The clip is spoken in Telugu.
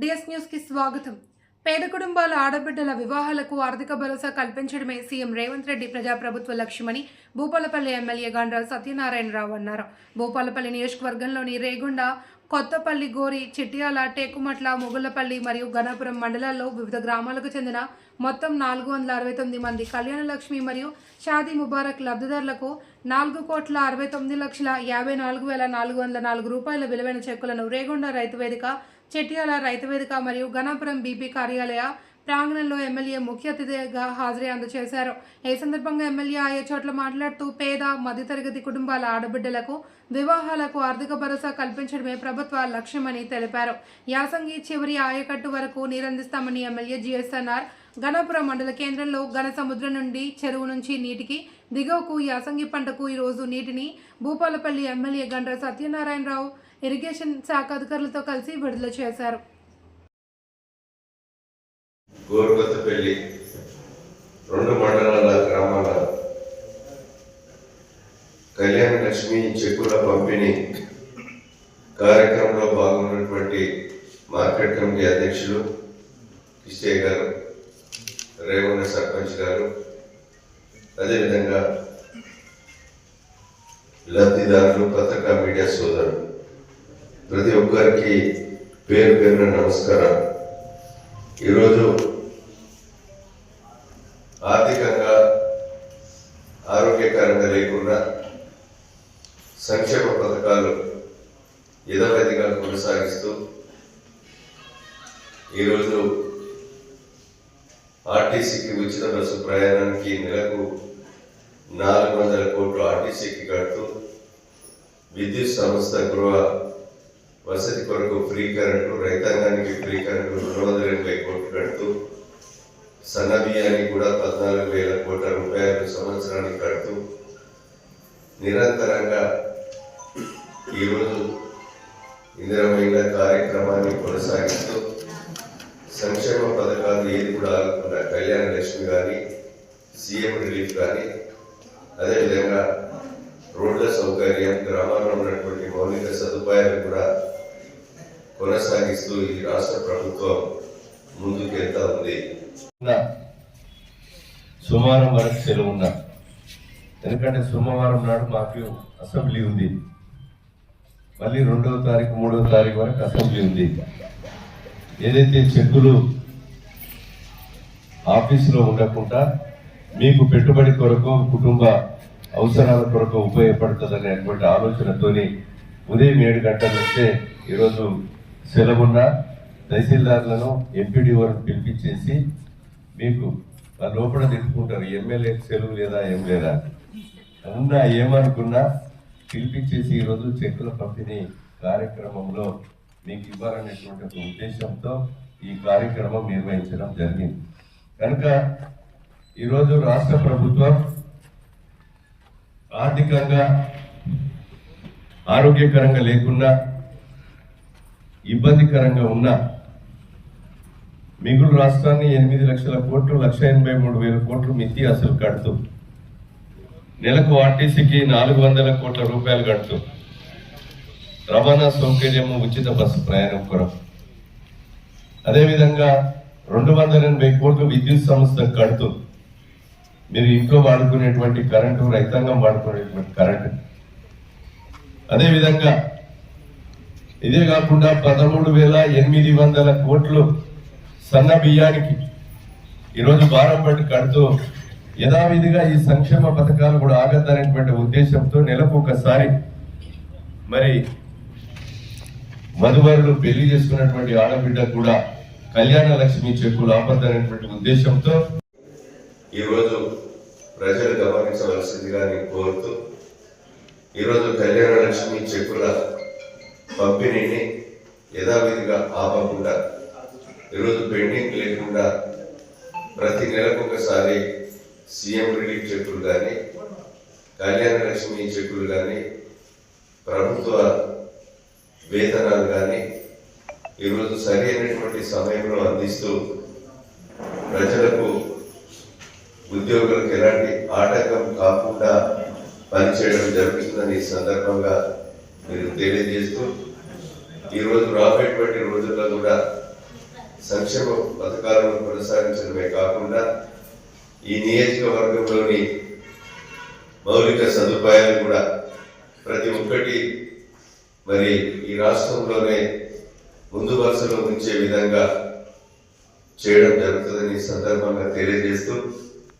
డిఎస్ న్యూస్కి స్వాగతం. పేద కుటుంబాల ఆడబిడ్డల వివాహాలకు ఆర్థిక భరోసా కల్పించడమే సీఎం రేవంత్ రెడ్డి ప్రజాప్రభుత్వ లక్ష్యమని భూపాలపల్లి ఎమ్మెల్యే గండ్ర సత్యనారాయణరావు అన్నారు. భూపాలపల్లి నియోజకవర్గంలోని రేగొండ కొత్తపల్లి గోరి చిట్యాల టేకుమట్ల మొగుళ్ళపల్లి మరియు గణపురం మండలాల్లో వివిధ గ్రామాలకు చెందిన మొత్తం నాలుగు వందల అరవై తొమ్మిది మంది కళ్యాణ లక్ష్మి మరియు షాదీ ముబారక్ లబ్ధిదారులకు నాలుగు కోట్ల అరవై తొమ్మిది లక్షల యాభై నాలుగు వేల నాలుగు వందల నాలుగు రూపాయల విలువైన చెక్కులను రేగొండ రైతు వేదిక చెట్యాల రైతు వేదిక మరియు గణపురం బీపీ కార్యాలయ ప్రాంగణంలో ఎమ్మెల్యే ముఖ్య అతిథిగా హాజరీ అందజేశారు ఈ సందర్భంగా ఎమ్మెల్యే ఆయా చోట్ల మాట్లాడుతూ పేద మధ్యతరగతి కుటుంబాల ఆడబిడ్డలకు వివాహాలకు ఆర్థిక భరోసా కల్పించడమే ప్రభుత్వ లక్ష్యమని తెలిపారు. యాసంగి చివరి ఆయకట్టు వరకు నీరందిస్తామని ఎమ్మెల్యే జిఎస్ఎన్ఆర్ గణపురం మండల కేంద్రంలో ఘన సముద్రం నుండి చెరువు నుంచి నీటికి దిగువకు యాసంగి పంటకు ఈరోజు నీటిని భూపాలపల్లి ఎమ్మెల్యే గండ్ర సత్యనారాయణరావు ఇరిగేషన్ శాఖ అధికారులతో కలిసి విడుదల చేశారు. గోరుకొత్తపల్లి రెండు మండలాల గ్రామాల కళ్యాణ లక్ష్మి చెక్కుల పంపిణీ కార్యక్రమంలో పాల్గొన్నటువంటి మార్కెట్ కమిటీ అధ్యక్షులు కిష్టయ్య గారు రేవణ సర్పంచ్ గారు అదేవిధంగా లబ్ధిదారులు పత్రికా మీడియా సోదరులు. ప్రతి ఒక్కరికి పేరు పేరున నమస్కారం. ఈరోజు ఆర్థికంగా ఆరోగ్యకరంగా లేకుండా సంక్షేమ పథకాలు యథావిధిగా కొనసాగిస్తూ ఈరోజు ఆర్టీసీకి ఉచిత బస్సు ప్రయాణానికి నెలకు నాలుగు వందల కోట్లు ఆర్టీసీకి కడుతూ విద్యుత్ సంస్థ గృహ వసతి కొరకు ఫ్రీ కరెంటు రైతాంగానికి ఫ్రీ కరెంటు రెండు వందల ఎనభై కోట్లు కడుతూ సన్న బియ్యానికి కూడా పద్నాలుగు వేల కోట్ల రూపాయలు సంవత్సరానికి కడుతూ నిరంతరంగా ఈరోజు ఇందిరమైన కార్యక్రమాన్ని కొనసాగిస్తూ సంక్షేమ పథకాలు ఏది కూడా ఆగకుండా కళ్యాణ లక్ష్మి కానీ సీఎం రిలీఫ్ కానీ అదేవిధంగా రోడ్ల సౌకర్యం గ్రామాల్లో ఉన్నటువంటి మౌలిక సదుపాయాలు కూడా కొనసాగిస్తూ ఈ రాష్ట్ర ప్రభుత్వం ముందుకెళ్తా ఉంది. సోమవారం వరకు సెలవు ఉన్నా. ఎందుకంటే సోమవారం నాడు మాకు అసెంబ్లీ ఉంది. మళ్ళీ రెండవ తారీఖు మూడవ తారీఖు వరకు అసెంబ్లీ ఉంది. ఏదైతే చెక్కులు ఆఫీసులో ఉండకుండా మీకు పెట్టుబడి కొరకు కుటుంబ అవసరాల కొరకు ఉపయోగపడుతుందనేటువంటి ఆలోచనతోని ఉదయం ఏడు గంటల నుంచే ఈరోజు సెలవున్న తహసీల్దార్లను ఎంపీడీఓలను పిలిపించేసి మీకు ఆ లోపల తిట్టుకుంటారు ఎమ్మెల్యే సెలవు లేదా ఏం లేదా. అన్నా ఏమనుకున్నా పిలిపించేసి ఈరోజు చెక్కుల పంపిణీ కార్యక్రమంలో మీకు ఇవ్వాలనేటువంటి ఒక ఉద్దేశంతో ఈ కార్యక్రమం నిర్వహించడం జరిగింది. కనుక ఈరోజు రాష్ట్ర ప్రభుత్వం ఆర్థికంగా ఆరోగ్యకరంగా లేకుండా ఇబ్బందికరంగా ఉన్నా మిగులు రాష్ట్రాన్ని ఎనిమిది లక్షల కోట్లు లక్ష ఎనభై మూడు వేల కోట్లు మితి అసలు కడుతూ నెలకు ఆర్టీసీకి నాలుగు వందల కోట్ల రూపాయలు కడుతూ రవాణా సౌకర్యము ఉచిత బస్సు ప్రయాణం కొరకు. అదేవిధంగా రెండు వందల ఎనభై కోట్లు విద్యుత్ సంస్థకు కడుతూ మీరు ఇంట్లో వాడుకునేటువంటి కరెంటు రైతాంగం వాడుకునేటువంటి కరెంటు. అదేవిధంగా ఇదే కాకుండా పదమూడు వేల ఎనిమిది వందల కోట్లు సన్న బియ్యానికి ఈరోజు భారం పట్టి కడుతూ యథావిధిగా ఈ సంక్షేమ పథకాలు కూడా ఆగద్దనేటువంటి ఉద్దేశంతో నెలకు ఒకసారి మరి మధువరులు పెళ్ళి చేసుకున్నటువంటి ఆడబిడ్డ కూడా కళ్యాణ లక్ష్మి చెక్కులు ఆపద్దనేటువంటి ఉద్దేశంతో ఈరోజు ప్రజలు గమనించవలసిందిగా నేను కోరుతూ ఈరోజు కళ్యాణ లక్ష్మి చెక్కుల పంపిణీని యథావిధిగా ఆపకుండా ఈరోజు పెండింగ్ లేకుండా ప్రతి నెలకు ఒకసారి సీఎం రిలీఫ్ చెక్కులు కానీ కళ్యాణ లక్ష్మి చెక్కులు కానీ ప్రభుత్వ వేతనాలు కానీ ఈరోజు సరి అయినటువంటి సమయంలో అందిస్తూ ప్రజలకు ఉద్యోగులకు ఎలాంటి ఆటంకం కాకుండా పనిచేయడం జరుగుతుందని ఈ సందర్భంగా మీరు తెలియజేస్తూ ఈ రోజు రాబోయేటువంటి రోజుల్లో కూడా సంక్షేమ పథకాలను కొనసాగించడమే కాకుండా ఈ నియోజకవర్గంలోని మౌలిక సదుపాయాలు కూడా ప్రతి ఒక్కటి మరి ఈ రాష్ట్రంలోనే ముందు వరుసలో ఉంచే విధంగా చేయడం జరుగుతుందని సందర్భంగా తెలియజేస్తూ